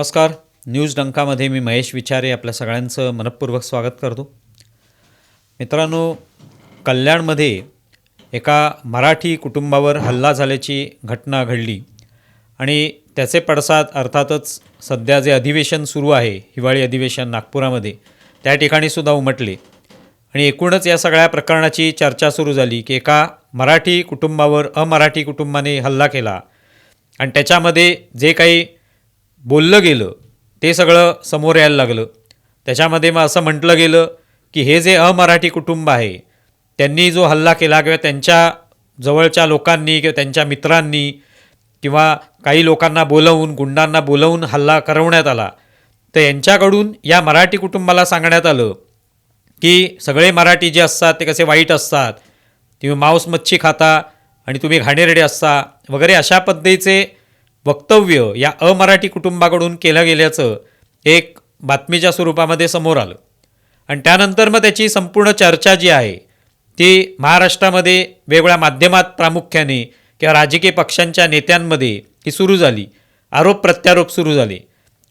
नमस्कार. न्यूज डंकामध्ये मी महेश विचारे आपल्या सगळ्यांचं मनपूर्वक स्वागत करतो. मित्रांनो कल्याणमध्ये एका मराठी कुटुंबावर हल्ला झाल्याची घटना घडली आणि त्याचे पडसाद अर्थातच सध्या जे अधिवेशन सुरू आहे हिवाळी अधिवेशन नागपुरामध्ये त्या ठिकाणीसुद्धा उमटले. आणि एकूणच या सगळ्या प्रकरणाची चर्चा सुरू झाली की एका मराठी कुटुंबावर अमराठी कुटुंबाने हल्ला केला. आणि त्याच्यामध्ये जे काही बोललं गेलं ते सगळं समोर यायला लागलं. त्याच्यामध्ये मग असं म्हटलं गेलं की हे जे अमराठी कुटुंब आहे त्यांनी जो हल्ला केला किंवा त्यांच्या जवळच्या लोकांनी किंवा त्यांच्या मित्रांनी किंवा काही लोकांना बोलवून गुंडांना बोलवून हल्ला करवण्यात आला तर यांच्याकडून या मराठी कुटुंबाला सांगण्यात आलं की सगळे मराठी जे असतात ते कसे वाईट असतात तुम्ही मांस मच्छी खाता आणि तुम्ही घाणेरडे असता वगैरे अशा पद्धतीचे वक्तव्य या अमराठी कुटुंबाकडून केलं गेल्याचं एक बातमीच्या स्वरूपामध्ये समोर आलं. आणि त्यानंतर मग त्याची संपूर्ण चर्चा जी आहे ती महाराष्ट्रामध्ये वेगवेगळ्या माध्यमात प्रामुख्याने किंवा राजकीय पक्षांच्या नेत्यांमध्ये ती सुरू झाली. आरोप प्रत्यारोप सुरू झाले.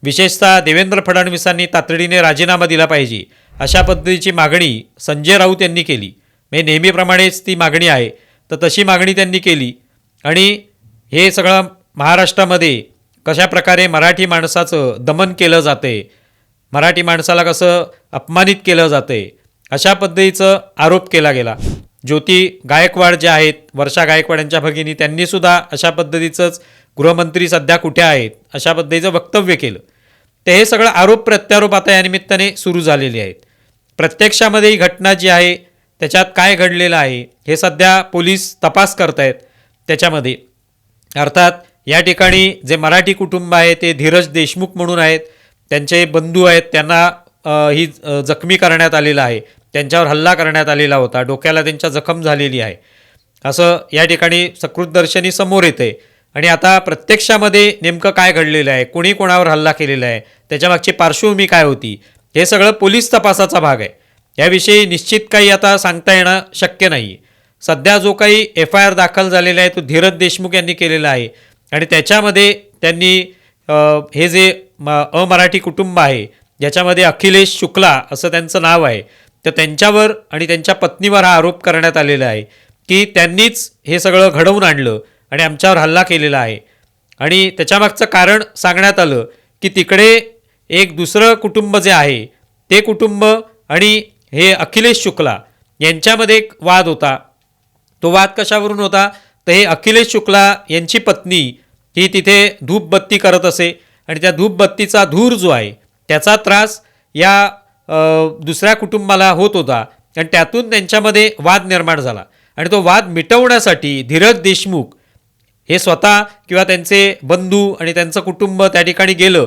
विशेषतः देवेंद्र फडणवीसांनी तातडीने राजीनामा दिला पाहिजे अशा पद्धतीची मागणी संजय राऊत यांनी केली. म्हणजे नेहमीप्रमाणेच ती मागणी आहे तर तशी मागणी त्यांनी केली. आणि हे सगळं महाराष्ट्रामध्ये कशा प्रकारे मराठी माणसाचं दमन केलं जाते मराठी माणसाला कसं अपमानित केलं जाते अशा पद्धतीचं आरोप केला गेला. ज्योती गायकवाड ज्या आहेत वर्षा गायकवाड यांच्या भगिनी त्यांनीसुद्धा अशा पद्धतीचंच गृहमंत्री सध्या कुठे आहेत अशा पद्धतीचं वक्तव्य केलं. तर हे सगळं आरोप प्रत्यारोप आता या निमित्ताने सुरू झालेले आहेत. प्रत्यक्षामध्ये ही घटना जी आहे त्याच्यात काय घडलेलं आहे हे सध्या पोलीस तपास करतायत त्याच्यामध्ये. अर्थात या ठिकाणी जे मराठी कुटुंब आहे ते धीरज देशमुख म्हणून आहेत. त्यांचे बंधू आहेत त्यांना ही जखमी करण्यात आलेलं आहे. त्यांच्यावर हल्ला करण्यात आलेला होता. डोक्याला त्यांच्या जखम झालेली आहे. असं या ठिकाणी सकृतदर्शनी समोर येते. आणि आता प्रत्यक्षामध्ये नेमकं काय घडलेलं आहे? कोणी कोणावर हल्ला केलेला आहे? त्याच्यामागची पार्श्वभूमी काय होती? हे सगळं पोलीस तपासाचा भाग आहे. याविषयी निश्चित काही आता सांगता येणं शक्य नाही. सध्या जो काही एफ आय आर दाखल झालेला आहे तो धीरज देशमुख यांनी केलेला आहे. आणि त्याच्यामध्ये त्यांनी हे जे म अमराठी कुटुंब आहे ज्याच्यामध्ये अखिलेश शुक्ला असं त्यांचं नाव आहे तर त्यांच्यावर आणि त्यांच्या पत्नीवर हा आरोप करण्यात आलेला आहे की त्यांनीच हे सगळं घडवून आणलं आणि आमच्यावर हल्ला केलेला आहे. आणि त्याच्यामागचं कारण सांगण्यात आलं की तिकडे एक दुसरं कुटुंब जे आहे ते कुटुंब आणि हे अखिलेश शुक्ला यांच्यामध्ये एक वाद होता. तो वाद कशावरून होता? तर हे अखिलेश शुक्ला यांची पत्नी ही तिथे धूपबत्ती करत असे. आणि त्या धूपबत्तीचा धूर जो आहे त्याचा त्रास या दुसऱ्या कुटुंबाला होत होता. आणि त्यातून त्यांच्यामध्ये वाद निर्माण झाला. आणि तो वाद मिटवण्यासाठी धीरज देशमुख हे स्वतः किंवा त्यांचे बंधू आणि त्यांचं कुटुंब त्या ठिकाणी गेलं.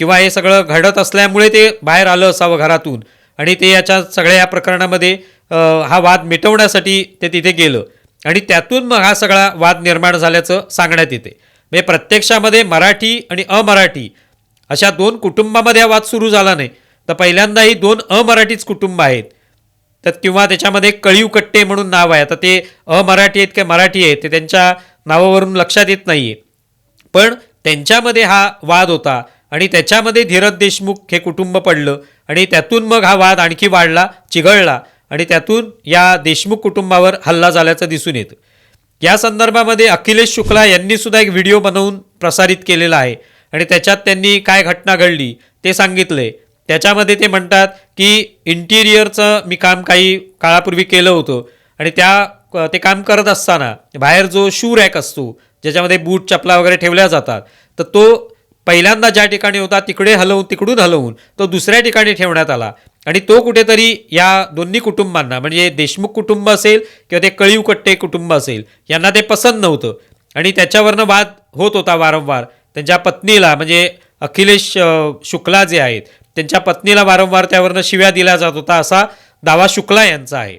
किंवा हे सगळं घडत असल्यामुळे ते बाहेर आलं असावं घरातून. आणि ते याच्या सगळ्या या प्रकरणामध्ये हा वाद मिटवण्यासाठी ते तिथे गेलं. आणि त्यातून मग हा सगळा वाद निर्माण झाल्याचं सांगण्यात येते. म्हणजे प्रत्यक्षामध्ये मराठी आणि अमराठी अशा दोन कुटुंबामध्ये हा वाद सुरू झाला नाही. तर पहिल्यांदा ही दोन अमराठीच कुटुंब आहेत. तर किंवा त्याच्यामध्ये कळीव कट्टे म्हणून नाव आहे. आता ते अमराठी आहेत का मराठी आहेत ते त्यांच्या नावावरून लक्षात येत नाही आहे पण त्यांच्यामध्ये हा वाद होता आणि त्याच्यामध्ये धीरज देशमुख हे कुटुंब पडलं आणि त्यातून मग हा वाद आणखी वाढला चिघळला. आणि त्यातून या देशमुख कुटुंबावर हल्ला झाल्याचं दिसून येतं. या संदर्भामध्ये अखिलेश शुक्ला यांनीसुद्धा एक व्हिडिओ बनवून प्रसारित केलेला आहे आणि त्याच्यात त्यांनी काय घटना घडली ते सांगितलंय. त्याच्यामध्ये ते म्हणतात की इंटिरियरचं मी काम काही काळापूर्वी केलं होतं आणि त्या ते काम करत असताना बाहेर जो शू रॅक असतो ज्याच्यामध्ये बूट चपला वगैरे ठेवल्या जातात तर तो पहिल्यांदा ज्या ठिकाणी होता तिकडे हलवून तिकडून हलवून तो दुसऱ्या ठिकाणी ठेवण्यात आला. आणि तो कुठेतरी या दोन्ही कुटुंबांना म्हणजे देशमुख कुटुंब असेल किंवा ते कळीव कट्टे कुटुंब असेल यांना ते पसंत नव्हतं. आणि त्याच्यावरनं वाद होत होता वारंवार. त्यांच्या पत्नीला म्हणजे अखिलेश शुक्ला जे आहेत त्यांच्या पत्नीला वारंवार त्यावरनं शिव्या दिल्या जात होता असा दावा शुक्ला यांचा आहे.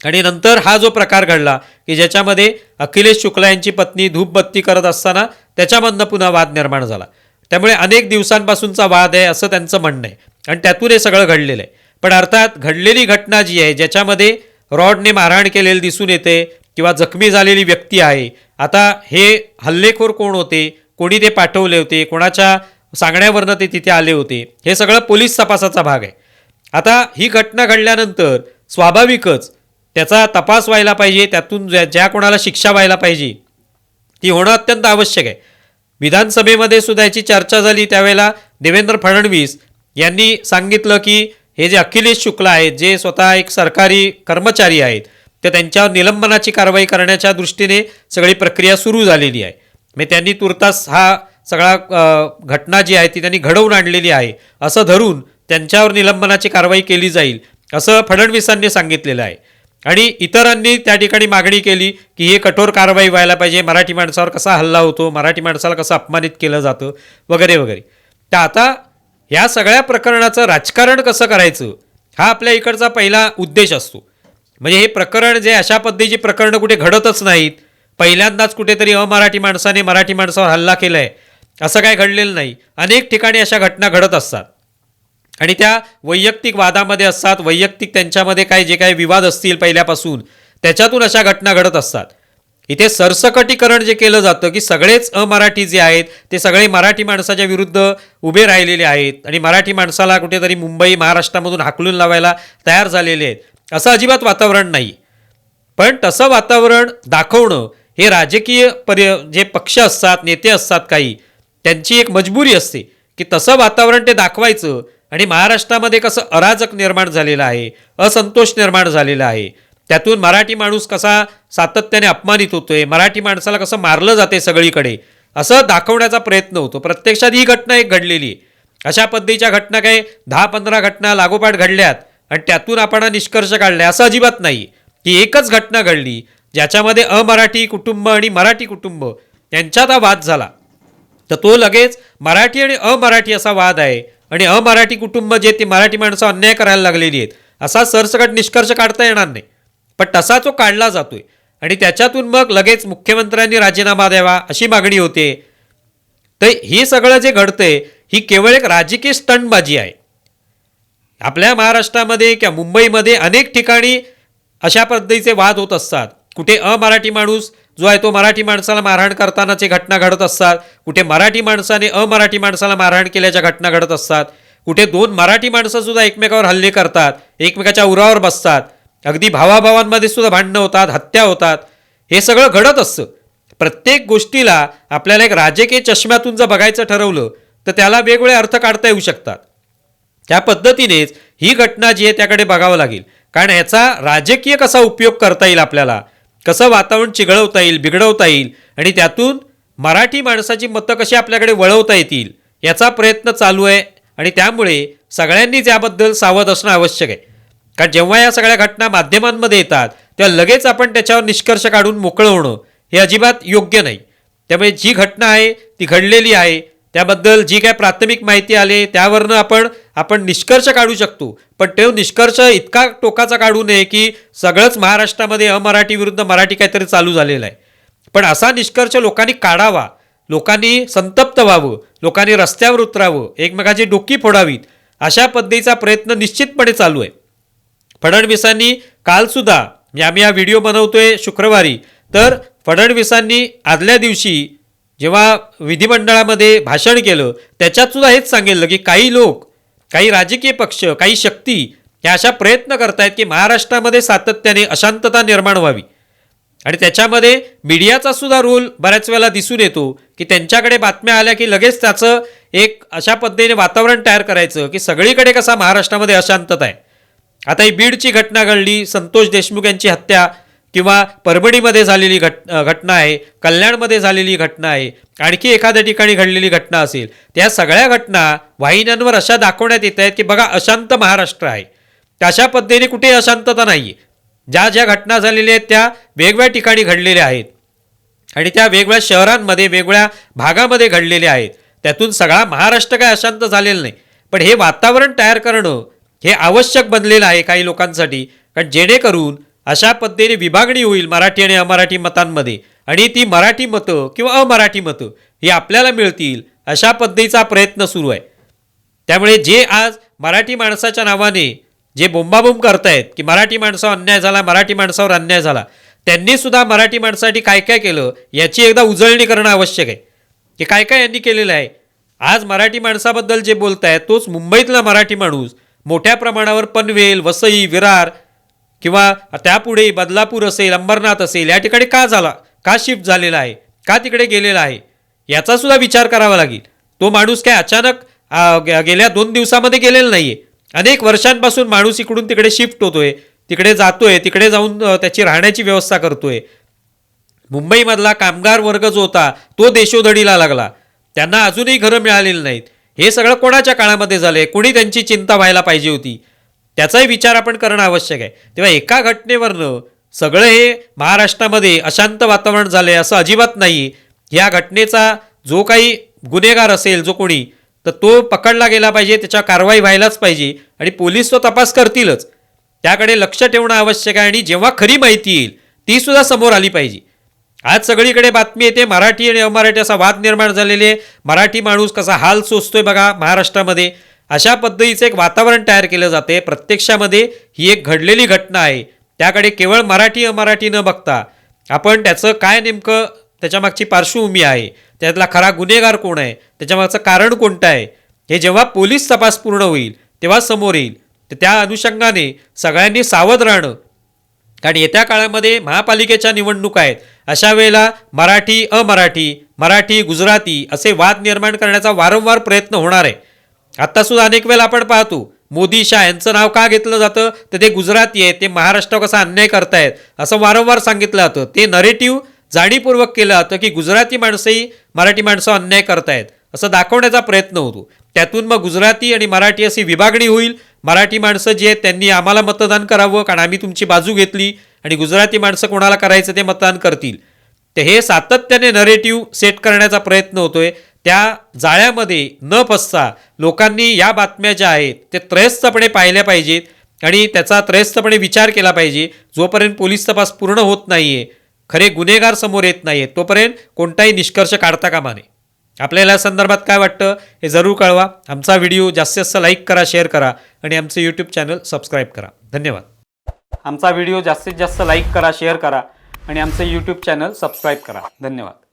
आणि नंतर हा जो प्रकार घडला की ज्याच्यामध्ये अखिलेश शुक्ला यांची पत्नी धूपबत्ती करत असताना त्याच्यामधनं पुन्हा वाद निर्माण झाला. त्यामुळे अनेक दिवसांपासूनचा वाद आहे असं त्यांचं म्हणणं आहे. आणि त्यातून हे सगळं घडलेलं आहे. पण अर्थात घडलेली घटना जी आहे ज्याच्यामध्ये रॉडने मारहाण केलेली दिसून येते किंवा जखमी झालेली व्यक्ती आहे आता हे हल्लेखोर कोण होते कोणी ते पाठवले होते कोणाच्या सांगण्यावरनं ते तिथे आले होते हे सगळं पोलीस तपासाचा भाग आहे. आता ही घटना घडल्यानंतर स्वाभाविकच त्याचा तपास व्हायला पाहिजे त्यातून ज्या ज्या कोणाला शिक्षा व्हायला पाहिजे ती होणं अत्यंत आवश्यक आहे. विधानसभेमध्ये सुद्धा याची चर्चा झाली. त्यावेळेला देवेंद्र फडणवीस यांनी सांगितलं की हे जे अखिलेश शुक्ला आहेत जे स्वतः एक सरकारी कर्मचारी आहेत तर त्यांच्यावर निलंबनाची कारवाई करण्याच्या दृष्टीने सगळी प्रक्रिया सुरू झालेली आहे. मग त्यांनी तुर्तास हा सगळा घटना जी आहे ती त्यांनी घडवून आणलेली आहे. असं धरून त्यांच्यावर निलंबनाची कारवाई केली जाईल असं फडणवीसांनी सांगितलेलं आहे. आणि इतरांनी त्या ठिकाणी मागणी केली की हे कठोर कारवाई व्हायला पाहिजे. मराठी माणसावर कसा हल्ला होतो मराठी माणसाला कसं अपमानित केलं जातं वगैरे वगैरे. तर आता ह्या सगळ्या प्रकरणाचं राजकारण कसं करायचं हा आपल्या इकडचा पहिला उद्देश असतो. म्हणजे हे प्रकरण जे अशा पद्धतीची प्रकरणं कुठे घडतच नाहीत. पहिल्यांदाच कुठेतरी अमराठी माणसाने मराठी माणसावर हल्ला केला आहे असं काय घडलेलं नाही. अनेक ठिकाणी अशा घटना घडत असतात. आणि त्या वैयक्तिक वादामध्ये असतात वैयक्तिक त्यांच्यामध्ये काय जे काही विवाद असतील पहिल्यापासून त्याच्यातून अशा घटना घडत असतात. इथे सरसकटीकरण जे केलं जातं की सगळेच अमराठी जे आहेत ते सगळे मराठी माणसाच्या विरुद्ध उभे राहिलेले आहेत आणि मराठी माणसाला कुठेतरी मुंबई महाराष्ट्रामधून हाकलून लावायला तयार झालेले आहेत. असं अजिबात वातावरण नाही. पण तसं वातावरण दाखवणं हे राजकीय पर्य जे पक्ष असतात नेते असतात काही त्यांची एक मजबुरी असते की तसं वातावरण ते दाखवायचं आणि महाराष्ट्रामध्ये कसं अराजक निर्माण झालेलं आहे असंतोष निर्माण झालेला आहे. त्यातून मराठी माणूस कसा सातत्याने अपमानित होतोय मराठी माणसाला कसं मारलं जाते सगळीकडे असं दाखवण्याचा प्रयत्न होतो. प्रत्यक्षात ही घटना एक घडलेली. आहे अशा पद्धतीच्या घटना काही दहा पंधरा घटना लागोपाठ घडल्यात आणि त्यातून आपण निष्कर्ष काढले असं अजिबात नाही. ती एकच घटना घडली ज्याच्यामध्ये अमराठी कुटुंब आणि मराठी कुटुंब यांच्यात हा वाद झाला. तर तो लगेच मराठी आणि अमराठी असा वाद आहे आणि अमराठी कुटुंब जे ते मराठी माणसं अन्याय करायला लागलेली आहेत. असा सरसकट निष्कर्ष काढता येणार नाही. पण तसा तो काढला जातोय. आणि त्याच्यातून मग लगेच मुख्यमंत्र्यांनी राजीनामा द्यावा अशी मागणी होते. तर हे सगळं जे घडतंय ही केवळ एक राजकीय स्टंटबाजी आहे. आपल्या महाराष्ट्रामध्ये किंवा मुंबईमध्ये अनेक ठिकाणी अशा पद्धतीचे वाद होत असतात. कुठे अमराठी माणूस जो आहे तो मराठी माणसाला मारहाण करतानाचे घटना घडत असतात. कुठे मराठी माणसाने अमराठी माणसाला मारहाण केल्याच्या घटना घडत असतात. कुठे दोन मराठी माणसंसुद्धा एकमेकावर हल्ले करतात. एकमेकाच्या उरावर बसतात. अगदी भावाभावांमध्ये सुद्धा भांडणं होतात हत्या होतात. हे सगळं घडत असतं. प्रत्येक गोष्टीला आपल्याला एक राजकीय चष्म्यातून जर बघायचं ठरवलं तर त्याला वेगवेगळे अर्थ काढता येऊ शकतात. त्या पद्धतीनेच ही घटना जी आहे त्याकडे बघावं लागेल. कारण ह्याचा राजकीय कसा उपयोग करता येईल आपल्याला? कसं वातावरण चिघळवता येईल बिघडवता येईल आणि त्यातून मराठी माणसाची मतं कशी आपल्याकडे वळवता येतील याचा प्रयत्न चालू आहे आणि त्यामुळे सगळ्यांनीच याबद्दल सावध असणं आवश्यक आहे. कारण जेव्हा या सगळ्या घटना माध्यमांमध्ये येतात तेव्हा लगेच आपण त्याच्यावर निष्कर्ष काढून मोकळं होणं हे अजिबात योग्य नाही. त्यामुळे जी घटना आहे ती घडलेली आहे त्याबद्दल जी काय प्राथमिक माहिती आली त्यावरनं आपण आपण निष्कर्ष काढू शकतो. पण तो निष्कर्ष इतका टोकाचा काढू नये की सगळंच महाराष्ट्रामध्ये अमराठी विरुद्ध मराठी काहीतरी चालू झालेलं आहे. पण असा निष्कर्ष लोकांनी काढावा. लोकांनी संतप्त व्हावं. लोकांनी रस्त्यावर उतरावं. एकमेकाची डोकी फोडावीत. अशा पद्धतीचा प्रयत्न निश्चितपणे चालू आहे. फडणवीसांनी कालसुद्धा म्हणजे आम्ही हा व्हिडिओ बनवतोय शुक्रवारी तर फडणवीसांनी आदल्या दिवशी जेव्हा विधिमंडळामध्ये भाषण केलं त्याच्यातसुद्धा हेच सांगितलं की काही लोक काही राजकीय पक्ष काही शक्ती ह्या अशा प्रयत्न करतायत की महाराष्ट्रामध्ये सातत्याने अशांतता निर्माण व्हावी. आणि त्याच्यामध्ये मीडियाचा सुद्धा रोल बऱ्याच वेळेला दिसून येतो की त्यांच्याकडे बातम्या आल्या की लगेच त्याचं एक अशा पद्धतीने वातावरण तयार करायचं की सगळीकडे कसा महाराष्ट्रामध्ये अशांतता आहे. आता ही बीडची घटना घडली संतोष देशमुख यांची हत्या किंवा परभणीमध्ये झालेली घट घटना आहे कल्याणमध्ये झालेली घटना आहे आणखी एखाद्या ठिकाणी घडलेली घटना असेल त्या सगळ्या घटना वाहिन्यांवर अशा दाखवण्यात येत आहेत की बघा अशांत महाराष्ट्र आहे. तशा पद्धतीने कुठे अशांतता नाही आहे ज्या ज्या घटना झालेल्या आहेत त्या वेगवेगळ्या ठिकाणी घडलेल्या आहेत. आणि त्या वेगवेगळ्या शहरांमध्ये वेगवेगळ्या भागामध्ये घडलेल्या आहेत. त्यातून सगळा महाराष्ट्र काय अशांत झालेला नाही. पण हे वातावरण तयार करणं हे आवश्यक बनलेलं आहे काही लोकांसाठी. कारण जेणेकरून अशा पद्धतीने विभागणी होईल मराठी आणि अमराठी मतांमध्ये. आणि ती मराठी मतं किंवा अमराठी मतं ही आपल्याला मिळतील अशा पद्धतीचा प्रयत्न सुरू आहे. त्यामुळे जे आज मराठी माणसाच्या नावाने जे बोंबाबोंब करतायत की मराठी माणसावर अन्याय झाला मराठी माणसावर अन्याय झाला त्यांनी सुद्धा मराठी माणसासाठी काय काय केलं याची एकदा उजळणी करणं आवश्यक आहे. की काय काय यांनी केलेलं आहे? आज मराठी माणसाबद्दल जे बोलत आहेत तोच मुंबईतला मराठी माणूस मोठ्या प्रमाणावर पनवेल वसई विरार किंवा त्यापुढे बदलापूर असेल अंबरनाथ असेल या ठिकाणी का झाला? का शिफ्ट झालेला आहे? का तिकडे गेलेला आहे? याचा सुद्धा विचार करावा लागेल. तो माणूस काय अचानक गेल्या दोन दिवसामध्ये गेलेला नाही आहे अनेक वर्षांपासून माणूस इकडून तिकडे शिफ्ट होतोय. तिकडे जातोय तिकडे जाऊन त्याची राहण्याची व्यवस्था करतोय. मुंबईमधला कामगार वर्ग जो होता तो देशोधडीला लागला. त्यांना अजूनही घरं मिळालेली नाहीत. हे सगळं कोणाच्या काळामध्ये झालं आहे कोणी त्यांची चिंता व्हायला पाहिजे होती? त्याचाही विचार आपण करणं आवश्यक आहे. तेव्हा एका घटनेवरनं सगळं हे महाराष्ट्रामध्ये अशांत वातावरण झालं आहे असं अजिबात नाही. या घटनेचा जो काही गुन्हेगार असेल जो कोणी तर तो पकडला गेला पाहिजे त्याच्या कारवाई व्हायलाच पाहिजे आणि पोलीस तो तपास करतीलच. त्याकडे लक्ष ठेवणं आवश्यक आहे आणि जेव्हा खरी माहिती येईल ती सुद्धा समोर आली पाहिजे. आज सगळीकडे बातमी येते मराठी आणि अमराठी असा वाद निर्माण झालेले मराठी माणूस कसा हाल सोसतोय बघा महाराष्ट्रामध्ये. अशा पद्धतीचं एक वातावरण तयार केलं जाते. प्रत्यक्षामध्ये ही एक घडलेली घटना आहे. त्याकडे केवळ मराठी अमराठी न बघता आपण त्याचं काय नेमकं त्याच्यामागची पार्श्वभूमी आहे? त्यातला खरा गुन्हेगार कोण आहे? त्याच्यामागचं कारण कोणतं आहे? हे जेव्हा पोलीस तपास पूर्ण होईल तेव्हा समोर येईल. तर त्या अनुषंगाने सगळ्यांनी सावध राहणं. कारण येत्या काळामध्ये महापालिकेच्या निवडणुका आहेत. अशा वेळेला मराठी अमराठी मराठी गुजराती असे वाद निर्माण करण्याचा वारंवार प्रयत्न होणार आहे. आत्तासुद्धा अनेक वेळेला आपण पाहतो मोदी शाह यांचं नाव का घेतलं जातं? तर ते गुजराती आहेत ते महाराष्ट्रावर कसा अन्याय करतायत? असं वारंवार सांगितलं जातं. ते नरेटिव्ह जाणीपूर्वक केलं जातं की गुजराती माणसंही मराठी माणसं अन्याय करतायत असं दाखवण्याचा प्रयत्न होतो. त्यातून मग गुजराती आणि मराठी अशी विभागणी होईल. मराठी माणसं जी आहेत त्यांनी आम्हाला मतदान करावं कारण आम्ही तुमची बाजू घेतली आणि गुजराती माणसं कोणाला करायचं ते मतदान करतील. तर हे सातत्याने नरेटिव्ह सेट करण्याचा प्रयत्न होतोय. त्या जाळ्यामध्ये न फसता लोकांनी या बातम्या ज्या आहेत ते त्रयस्थपणे पाहिल्या पाहिजेत आणि त्याचा त्रयस्थपणे विचार केला पाहिजे. जोपर्यंत पोलीस तपास पूर्ण होत नाहीये खरे गुन्हेगार समोर येत नाहीयेत तोपर्यंत कोणताही निष्कर्ष काढता कामा नये. आपल्याला या संदर्भात काय वाटतं हे जरूर कळवा. आमचा व्हिडिओ जास्तीत जास्त लाईक करा शेअर करा आणि आमचं यूट्यूब चॅनल सबस्क्राईब करा. धन्यवाद. आमचा व्हिडिओ जास्तीत जास्त लाईक करा शेअर करा आणि आमचं यूट्यूब चॅनल सबस्क्राईब करा. धन्यवाद.